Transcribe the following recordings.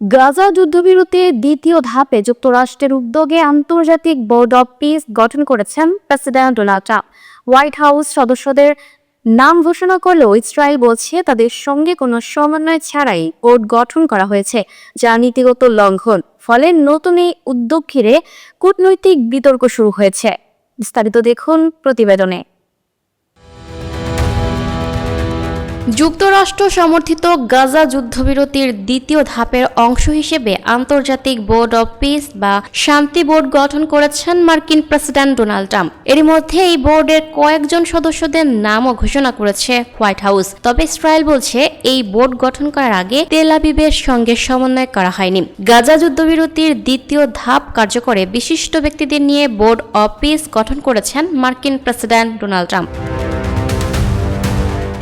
গাজা যুদ্ধবিরতির দ্বিতীয় ধাপে যুক্তরাষ্ট্রের উদ্যোগে আন্তর্জাতিক বোর্ড অব পিস গঠন করেছেন president Donald Trump. White House সদস্যদের নাম ঘোষণা করলেও ইসরায়েল বলছে তাদের সঙ্গে কোনো সমন্বয় ছাড়াই বোর্ড গঠন করা হয়েছে, যা নীতিগত লঙ্ঘন। ফলে নতুন এই উদ্যোগ ঘিরে কূটনৈতিক বিতর্ক শুরু হয়েছে। বিস্তারিত দেখুন প্রতিবেদনে। যুক্তরাষ্ট্র সমর্থিত গাজা যুদ্ধবিরতির দ্বিতীয় ধাপের অংশ হিসেবে আন্তর্জাতিক বোর্ড অব পিস বা শান্তি বোর্ড গঠন করেছেন মার্কিন প্রেসিডেন্ট ডোনাল্ড ট্রাম্প। এর মধ্যে এই বোর্ডের কয়েকজন সদস্যদের নামও ঘোষণা করেছে হোয়াইট হাউস। তবে ইসরায়েল বলছে এই বোর্ড গঠন করার আগে তেল আবিবের সঙ্গে সমন্বয় করা হয়নি। গাজা যুদ্ধবিরতির দ্বিতীয় ধাপ কার্যকরে বিশিষ্ট ব্যক্তিদের নিয়ে বোর্ড অব পিস গঠন করেছেন মার্কিন প্রেসিডেন্ট ডোনাল্ড ট্রাম্প।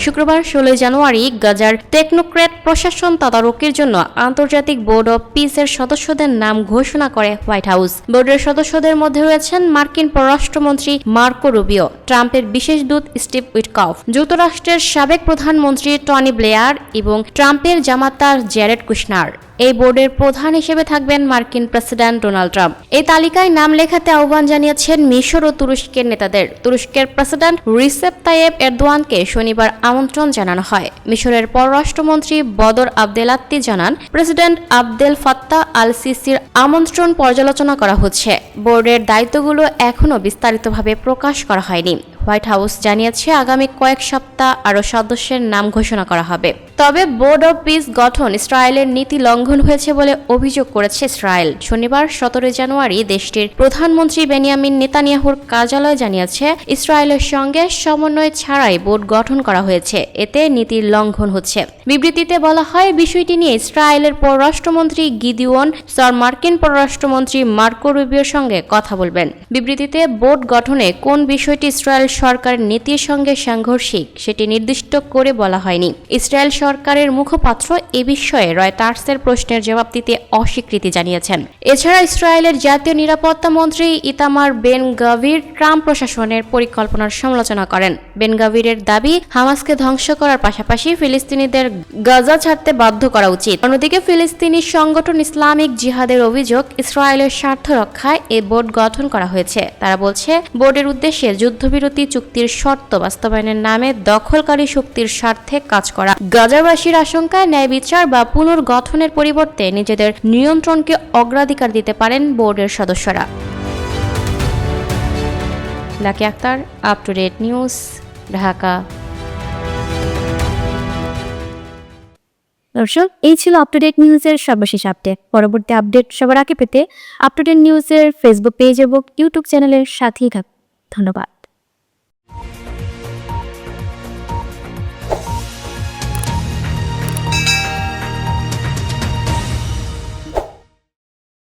শুক্রবার ষোলোই জানুয়ারি গাজার টেকনোক্র্যাট প্রশাসন তদারকির জন্য আন্তর্জাতিক বোর্ড অব পিসের সদস্যদের নাম ঘোষণা করে হোয়াইট হাউস। বোর্ডের সদস্যদের মধ্যে রয়েছেন মার্কিন পররাষ্ট্রমন্ত্রী মার্কো রুবিও, ট্রাম্পের বিশেষ দূত স্টিভ উইটকফ, যুক্তরাষ্ট্রের সাবেক প্রধানমন্ত্রী টনি ব্লেয়ার এবং ট্রাম্পের জামাতার জ্যারেড কুশনার। এই বোর্ডের প্রধান হিসেবে থাকবেন মার্কিন প্রেসিডেন্ট ডোনাল্ড ট্রাম্প। এই তালিকায় নাম লেখাতে আহ্বান জানিয়েছেন মিশর ও তুরস্কের নেতাদের। তুরস্কের প্রেসিডেন্ট রিসেপ তাইয়েব এরদোয়ানকে শনিবার আমন্ত্রণ জানানো হয়। মিশরের পররাষ্ট্রমন্ত্রী বদর আবদেলাত্তি জানান, প্রেসিডেন্ট আবদেল ফাত্তা আল সিসির আমন্ত্রণ পর্যালোচনা করা হচ্ছে। বোর্ডের দায়িত্বগুলো এখনও বিস্তারিতভাবে প্রকাশ করা হয়নি। হোয়াইট হাউস জানিয়েছে, আগামী কয়েক সপ্তাহ আরও সদস্যের নাম ঘোষণা করা হবে। তবে বোর্ড অব পিস গঠন ইসরায়েলের নীতি লঙ্ঘন হয়েছে বলে অভিযোগ করেছে ইসরায়েল। শনিবার সতেরোই জানুয়ারি দেশটির প্রধানমন্ত্রী বেনিয়ামিন নেতানিয়াহুর কার্যালয় জানিয়েছে, ইসরায়েলের সঙ্গে সমন্বয় ছাড়াই বোর্ড গঠন করা হয়েছে। এতে নীতির লঙ্ঘন হচ্ছে। বিবৃতিতে বলা হয়, বিষয়টি নিয়ে ইসরায়েলের পররাষ্ট্রমন্ত্রী গিদিওন সর মার্কিন পররাষ্ট্রমন্ত্রী মার্কো রুবিওর সঙ্গে কথা বলবেন। বিবৃতিতে বোর্ড গঠনে কোন বিষয়টি ইসরায়েল সরকারের নীতির সঙ্গে সাংঘর্ষিক সেটি নির্দিষ্ট করে বলা হয়নি। ইসরায়েল সরকারের মুখপাত্র এ বিষয়ে রয়টার্সের প্রশ্নের জবাব দিতে অস্বীকৃতি জানিয়েছেন। এছাড়া ইসরায়েলের জাতীয় নিরাপত্তা মন্ত্রী ইতামার বেন গাভির ট্রাম্প প্রশাসনের পরিকল্পনার সমালোচনা করেন। বেন গাভিরের দাবি, হামাসকে ধ্বংস করার পাশাপাশি ফিলিস্তিনিদের গাজা ছাড়তে বাধ্য করা উচিত। অন্যদিকে ফিলিস্তিনি সংগঠন ইসলামিক জিহাদের অভিযোগ, ইসরায়েলের স্বার্থ রক্ষায় এ বোর্ড গঠন করা হয়েছে। তারা বলছে, বোর্ডের উদ্দেশ্যে যুদ্ধবিরতি চুক্তির শর্ত বাস্তবায়নের নামে দখলকারী শক্তির স্বার্থে কাজ করা। গাজাবাসীর আশঙ্কায় ন্যায় বিচার বা পুনর্গঠনের পরিবর্তে নিজেদের নিয়ন্ত্রণকে অগ্রাধিকার দিতে পারেন বোর্ডের সদস্যরা। Lucky Akhtar up to date news Dhaka. দর্শক, এই ছিল আপ টু ডেট নিউজের সর্বশেষ আপডেট পরবর্তী আপডেট সবার আগে পেতে আপ টু ডেট নিউজের ফেসবুক পেজ এবং ইউটিউব চ্যানেলের সাথেই থাকুন। ধন্যবাদ।